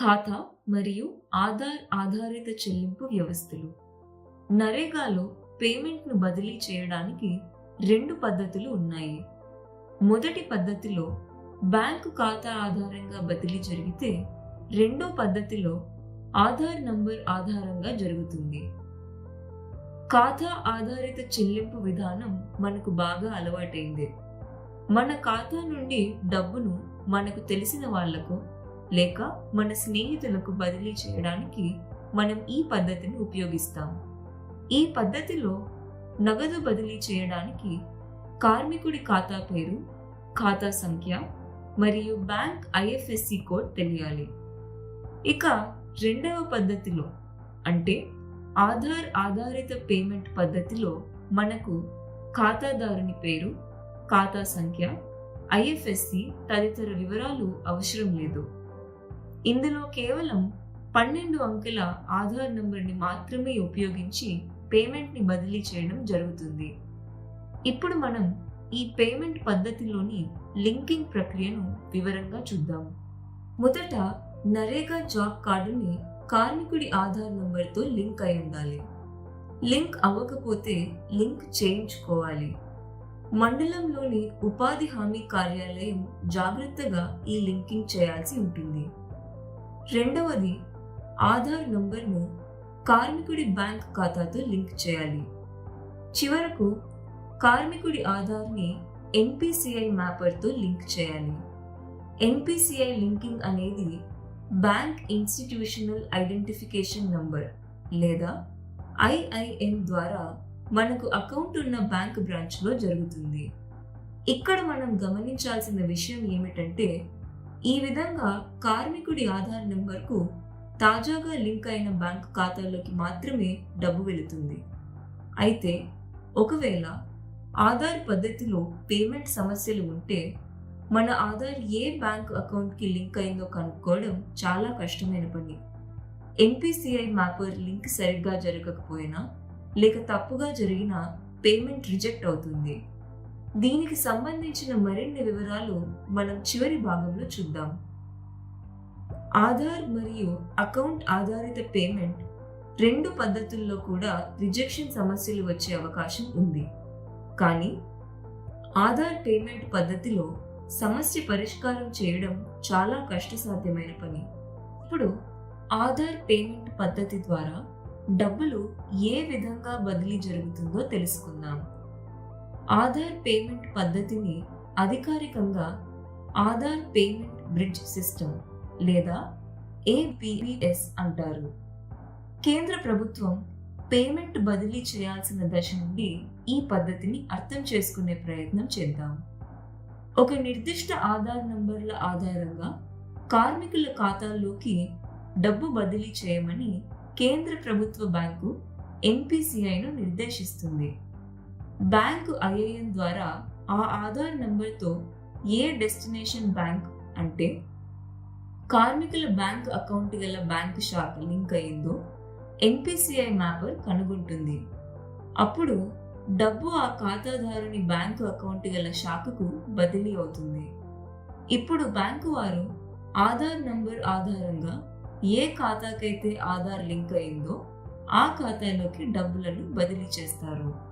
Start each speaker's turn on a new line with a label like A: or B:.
A: ఖాతా మరియు ఆధార్ ఆధారిత చెల్లింపు వ్యవస్థలు. నరేగాలో పేమెంట్ను బదిలీ చేయడానికి రెండు పద్ధతులు ఉన్నాయి. మొదటి పద్ధతిలో బ్యాంకు ఖాతా ఆధారంగా బదిలీ జరిగితే రెండో పద్ధతిలో ఆధార్ నంబర్ ఆధారంగా జరుగుతుంది. ఖాతా ఆధారిత చెల్లింపు విధానం మనకు బాగా అలవాటైంది. మన ఖాతా నుండి డబ్బును మనకు తెలిసిన వాళ్ళకు లేక మన స్నేహితులకు బదిలీ చేయడానికి మనం ఈ పద్ధతిని ఉపయోగిస్తాం. ఈ పద్ధతిలో నగదు బదిలీ చేయడానికి కార్మికుడి ఖాతా పేరు ఖాతా సంఖ్య మరియు బ్యాంక్ ఐఎఫ్ఎస్సి కోడ్ తెలియాలి. ఇక రెండవ పద్ధతిలో అంటే ఆధార్ ఆధారిత పేమెంట్ పద్ధతిలో మనకు ఖాతాదారుని పేరు ఖాతా సంఖ్య ఐఎఫ్ఎస్సి తదితర వివరాలు అవసరం లేదు. ఇందులో కేవలం పన్నెండు అంకెల ఆధార్ నంబర్ని మాత్రమే ఉపయోగించి పేమెంట్ని బదిలీ చేయడం జరుగుతుంది. ఇప్పుడు మనం ఈ పేమెంట్ పద్ధతిలోని లింకింగ్ ప్రక్రియను వివరంగా చూద్దాం. మొదట నరేగా జాబ్ కార్డుని కార్మికుడి ఆధార్ నంబర్తో లింక్ అయి ఉండాలి. లింక్ అవ్వకపోతే లింక్ చేయించుకోవాలి. మండలంలోని ఉపాధి హామీ కార్యాలయం జాగ్రత్తగా ఈ లింకింగ్ చేయాల్సి ఉంటుంది. రెండవది ఆధార్ నంబర్ను కార్మికుడి బ్యాంక్ ఖాతాతో లింక్ చేయాలి. చివరకు కార్మికుడి ఆధార్ని ఎన్పిసిఐ మ్యాపర్తో లింక్ చేయాలి. ఎన్పిసిఐ లింకింగ్ అనేది బ్యాంక్ ఇన్స్టిట్యూషనల్ ఐడెంటిఫికేషన్ నంబర్ లేదా ఐఐఎన్ ద్వారా మనకు అకౌంట్ ఉన్న బ్యాంక్ బ్రాంచ్లో జరుగుతుంది. ఇక్కడ మనం గమనించాల్సిన విషయం ఏమిటంటే ఈ విధంగా కార్మికుడి ఆధార్ నెంబర్కు తాజాగా లింక్ అయిన బ్యాంక్ ఖాతాలోకి మాత్రమే డబ్బు వెళుతుంది. అయితే ఒకవేళ ఆధార్ పద్ధతిలో పేమెంట్ సమస్యలు ఉంటే మన ఆధార్ ఏ బ్యాంక్ అకౌంట్కి లింక్ అయిందో కనుక్కోవడం చాలా కష్టమైన పని. ఎన్పిసిఐ మ్యాపర్ లింక్ సరిగ్గా జరగకపోయినా లేక తప్పుగా జరిగిన పేమెంట్ రిజెక్ట్ అవుతుంది. దీనికి సంబంధించిన మరిన్ని వివరాలు మనం చివరి భాగంలో చూద్దాం. ఆధార్ మరియు అకౌంట్ ఆధారిత పేమెంట్ రెండు పద్ధతుల్లో కూడా రిజెక్షన్ సమస్యలు వచ్చే అవకాశం ఉంది. కానీ ఆధార్ పేమెంట్ పద్ధతిలో సమస్య పరిష్కారం చేయడం చాలా కష్టసాధ్యమైన పని. ఇప్పుడు ఆధార్ పేమెంట్ పద్ధతి ద్వారా డబ్బులు ఏ విధంగా బదిలీ జరుగుతుందో తెలుసుకుందాం. ఆధార్ పేమెంట్ పద్ధతిని అధికారికంగా ఆధార్ పేమెంట్ బ్రిడ్జ్ సిస్టమ్ లేదా ఏబిఎస్ అంటారు. కేంద్ర ప్రభుత్వం పేమెంట్ బదిలీ చేయాల్సిన దశ నుండి ఈ పద్ధతిని అర్థం చేసుకునే ప్రయత్నం చేద్దాం. ఒక నిర్దిష్ట ఆధార్ నంబర్ల ఆధారంగా కార్మికుల ఖాతాల్లోకి డబ్బు బదిలీ చేయమని కేంద్ర ప్రభుత్వ బ్యాంకు ఎన్పిసిఐను నిర్దేశిస్తుంది. బ్యాంకు ఐఏఎన్ ద్వారా ఆ ఆధార్ నంబర్తో ఏ డెస్టినేషన్ బ్యాంక్ అంటే కార్మికుల బ్యాంక్ అకౌంట్ గల బ్యాంకు శాఖ లింక్ అయిందో ఎన్పిసిఐ మ్యాపర్ కనుగొంటుంది. అప్పుడు డబ్బు ఆ ఖాతాదారుని బ్యాంకు అకౌంట్ గల శాఖకు బదిలీ అవుతుంది. ఇప్పుడు బ్యాంకు వారు ఆధార్ నంబర్ ఆధారంగా ఏ ఖాతాకైతే ఆధార్ లింక్ అయిందో ఆ ఖాతాలోకి డబ్బులను బదిలీ చేస్తారు.